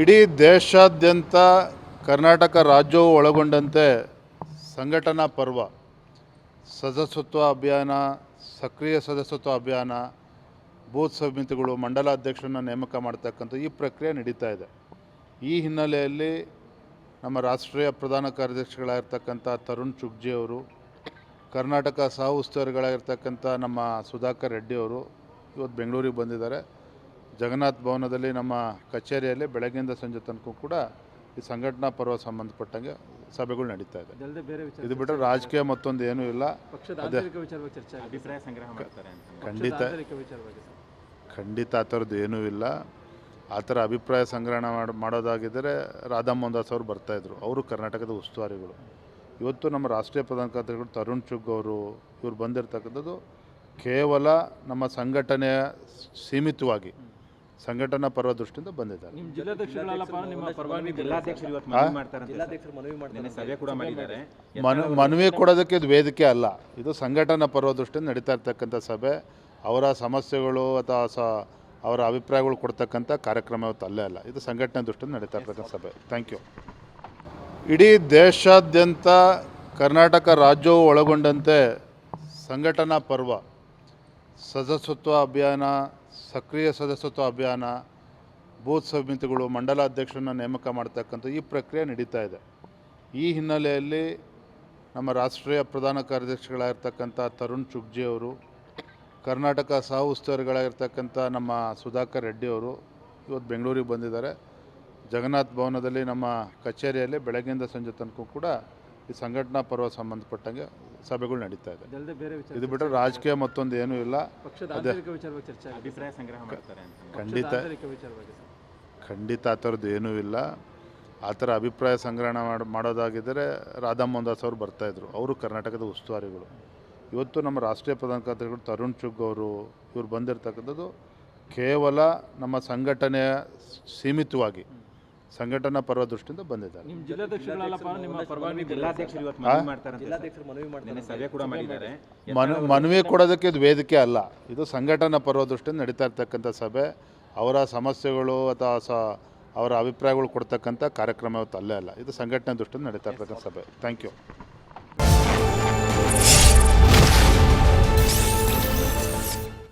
ಇಡೀ ದೇಶಾದ್ಯಂತ ಕರ್ನಾಟಕ ರಾಜ್ಯವು ಒಳಗೊಂಡಂತೆ ಸಂಘಟನಾ ಪರ್ವ. ಸದಸ್ಯತ್ವ ಅಭಿಯಾನ, ಸಕ್ರಿಯ ಸದಸ್ಯತ್ವ ಅಭಿಯಾನ, ಬೂತ್ ಸಮಿತಿಗಳು, ಮಂಡಲಾಧ್ಯಕ್ಷರನ್ನ ನೇಮಕ ಮಾಡ್ತಕ್ಕಂಥ ಈ ಪ್ರಕ್ರಿಯೆ ನಡೀತಾ ಇದೆ. ಈ ಹಿನ್ನೆಲೆಯಲ್ಲಿ ನಮ್ಮ ರಾಷ್ಟ್ರೀಯ ಪ್ರಧಾನ ಕಾರ್ಯದರ್ಶಿಗಳಾಗಿರ್ತಕ್ಕಂಥ ತರುಣ್ ಚುಗ್ಜಿ ಅವರು, ಕರ್ನಾಟಕ ಸಹ ಉಸ್ತುವಾರಿಗಳಾಗಿರ್ತಕ್ಕಂಥ ನಮ್ಮ ಸುಧಾಕರ್ ರೆಡ್ಡಿ ಅವರು ಇವತ್ತು ಬೆಂಗಳೂರಿಗೆ ಬಂದಿದ್ದಾರೆ. ಜಗನ್ನಾಥ್ ಭವನದಲ್ಲಿ ನಮ್ಮ ಕಚೇರಿಯಲ್ಲಿ ಬೆಳಗ್ಗೆಯಿಂದ ಸಂಜೆ ತನಕ ಕೂಡ ಈ ಸಂಘಟನಾ ಪರ್ವ ಸಂಬಂಧಪಟ್ಟಂಗೆ ಸಭೆಗಳು ನಡೀತಾ ಇದೆ. ಇದು ಬಿಟ್ಟರೆ ರಾಜಕೀಯ ಮತ್ತೊಂದು ಏನೂ ಇಲ್ಲ. ಪಕ್ಷದ ಆಂತರಿಕ ವಿಚಾರವಾಗಿ ಚರ್ಚೆ ಅಭಿಪ್ರಾಯ ಸಂಗ್ರಹ ಮಾಡ್ತಾರೆ ಅಂತ. ಖಂಡಿತ. ಆಂತರಿಕ ವಿಚಾರವಾಗಿ ಸರ್. ಖಂಡಿತ ಆ ಥರದ್ದು ಏನೂ ಇಲ್ಲ. ಆ ಥರ ಅಭಿಪ್ರಾಯ ಸಂಗ್ರಹಣ ಮಾಡಿ ಮಾಡೋದಾಗಿದ್ದರೆ ರಾಧಾ ಮೋಹನ್ದಾಸ್ ಅವರು ಬರ್ತಾಯಿದ್ರು ಅವರು ಕರ್ನಾಟಕದ ಉಸ್ತುವಾರಿಗಳು. ಇವತ್ತು ನಮ್ಮ ರಾಷ್ಟ್ರೀಯ ಪ್ರಧಾನ ಕಾರ್ಯದರ್ಶಿಗಳು ತರುಣ್ ಚುಗ್ ಅವರು ಇವ್ರು ಬಂದಿರತಕ್ಕಂಥದ್ದು ಕೇವಲ ನಮ್ಮ ಸಂಘಟನೆಯ ಸೀಮಿತವಾಗಿ. ಸಂಘಟನಾ ಪರ್ವ ದೃಷ್ಟಿಯಿಂದ ಬಂದಿದ್ದಾರೆ. ನಿಮ್ಮ ಜಿಲ್ಲಾಧ್ಯಕ್ಷಗಳಲ್ಲಪ್ಪ ನಿಮ್ಮ ಪರವಾಗಿ ಜಿಲ್ಲಾಧ್ಯಕ್ಷರು ಇವತ್ತು ಮನವಿ ಮಾಡ್ತಾರೆ ನಿನ್ನೆ ಸಭೆ ಕೂಡ ಮಾಡಿದ್ದಾರೆ. ಮನ ಮನವಿ ಕೊಡೋದಕ್ಕೆ ಇದು ವೇದಿಕೆ ಅಲ್ಲ. ಇದು ಸಂಘಟನಾ ಪರ್ವ ದೃಷ್ಟಿಯಿಂದ ನಡೀತಾ ಇರ್ತಕ್ಕಂಥ ಸಭೆ. ಅವರ ಸಮಸ್ಯೆಗಳು ಅಥವಾ ಸ ಅವರ ಅಭಿಪ್ರಾಯಗಳು ಕೊಡ್ತಕ್ಕಂಥ ಕಾರ್ಯಕ್ರಮ ಇವತ್ತು ಅಲ್ಲೇ ಅಲ್ಲ. ಇದು ಸಂಘಟನೆ ದೃಷ್ಟಿಯಿಂದ ನಡೀತಾ ಇರ್ತಕ್ಕಂಥ ಸಭೆ. ಥ್ಯಾಂಕ್ ಯು ಇಡೀ ದೇಶಾದ್ಯಂತ ಕರ್ನಾಟಕ ರಾಜ್ಯವು ಒಳಗೊಂಡಂತೆ ಸಂಘಟನಾ ಪರ್ವ ಸದಸ್ಯತ್ವ ಅಭಿಯಾನ, ಸಕ್ರಿಯ ಸದಸ್ಯತ್ವ ಅಭಿಯಾನ, ಬೂತ್ ಸಮಿತಿಗಳು ಮಂಡಲಾಧ್ಯಕ್ಷರನ್ನ ನೇಮಕ ಮಾಡ್ತಕ್ಕಂಥ ಈ ಪ್ರಕ್ರಿಯೆ ನಡೀತಾ ಇದೆ. ಈ ಹಿನ್ನೆಲೆಯಲ್ಲಿ ನಮ್ಮ ರಾಷ್ಟ್ರೀಯ ಪ್ರಧಾನ ಕಾರ್ಯದರ್ಶಿಗಳಾಗಿರ್ತಕ್ಕಂಥ ತರುಣ್ ಚುಗ್ಜಿ ಅವರು, ಕರ್ನಾಟಕ ಸಹ ಉಸ್ತುವಾರಿಗಳಾಗಿರ್ತಕ್ಕಂಥ ನಮ್ಮ ಸುಧಾಕರ್ ರೆಡ್ಡಿ ಅವರು ಇವತ್ತು ಬೆಂಗಳೂರಿಗೆ ಬಂದಿದ್ದಾರೆ. ಜಗನ್ನಾಥ್ ಭವನದಲ್ಲಿ ನಮ್ಮ ಕಚೇರಿಯಲ್ಲಿ ಬೆಳಗ್ಗೆಯಿಂದ ಸಂಜೆ ತನಕ ಕೂಡ ಈ ಸಂಘಟನಾ ಪರ್ವ ಸಂಬಂಧಪಟ್ಟಂಗೆ ಸಭೆಗಳು ನಡೀತಾ ಇದೆ. ಇದಲ್ಲದೆ ಬೇರೆ ವಿಚಾರ ಇದು ಬಿಟ್ಟರೆ ರಾಜಕೀಯ ಮತ್ತೊಂದು ಏನೂ ಇಲ್ಲ. ಪಕ್ಷದ ಆಂತರಿಕ ವಿಚಾರವಾಗಿ ಚರ್ಚೆ ಆಗಿದೆ ಅಭಿಪ್ರಾಯ ಸಂಗ್ರಹ ಮಾಡ್ತಾರೆ ಅಂತ. ಖಂಡಿತ. ಆಂತರಿಕ ವಿಚಾರವಾಗಿ ಸರ್. ಖಂಡಿತ ಆ ಥರದ್ದು ಏನೂ ಇಲ್ಲ. ಆ ಥರ ಅಭಿಪ್ರಾಯ ಸಂಗ್ರಹಣ ಮಾಡಿ ಮಾಡೋದಾಗಿದ್ದರೆ ರಾಧಾ ಮೋಹನ್ದಾಸ್ ಅವರು ಬರ್ತಾಯಿದ್ರು ಅವರು ಕರ್ನಾಟಕದ ಉಸ್ತುವಾರಿಗಳು. ಇವತ್ತು ನಮ್ಮ ರಾಷ್ಟ್ರೀಯ ಪ್ರಧಾನ ಕಾರ್ಯದರ್ಶಿಗಳು ತರುಣ್ ಚುಗ್ ಅವರು ಇವ್ರು ಬಂದಿರತಕ್ಕಂಥದ್ದು ಕೇವಲ ನಮ್ಮ ಸಂಘಟನೆಯ ಸೀಮಿತವಾಗಿ. ಸಂಘಟನಾ ಪರ್ವ ದೃಷ್ಟಿಯಿಂದ ಬಂದಿದ್ದಾರೆ. ನಿಮ್ಮ ಜಿಲ್ಲಾಧ್ಯಕ್ಷಗಳಲ್ಲಪ್ಪ ನಿಮ್ಮ ಪರವಾಗಿ ಜಿಲ್ಲಾಧ್ಯಕ್ಷರು ಇವತ್ತು ಮನವಿ ಮಾಡ್ತಾರೆ ನಿನ್ನೆ ಸಭೆ ಕೂಡ ಮಾಡಿದ್ದಾರೆ. ಮನವಿ ಕೊಡೋದಕ್ಕೆ ಇದು ವೇದಿಕೆ ಅಲ್ಲ. ಇದು ಸಂಘಟನಾ ಪರ್ವ ದೃಷ್ಟಿಯಿಂದ ನಡೀತಾ ಇರ್ತಕ್ಕಂಥ ಸಭೆ. ಅವರ ಸಮಸ್ಯೆಗಳು ಅಥವಾ ಸ ಅವರ ಅಭಿಪ್ರಾಯಗಳು ಕೊಡ್ತಕ್ಕಂಥ ಕಾರ್ಯಕ್ರಮ ಇವತ್ತು ಅಲ್ಲೇ ಅಲ್ಲ. ಇದು ಸಂಘಟನೆ ದೃಷ್ಟಿಯಿಂದ ನಡೀತಾ ಇರ್ತಕ್ಕಂಥ ಸಭೆ. Thank you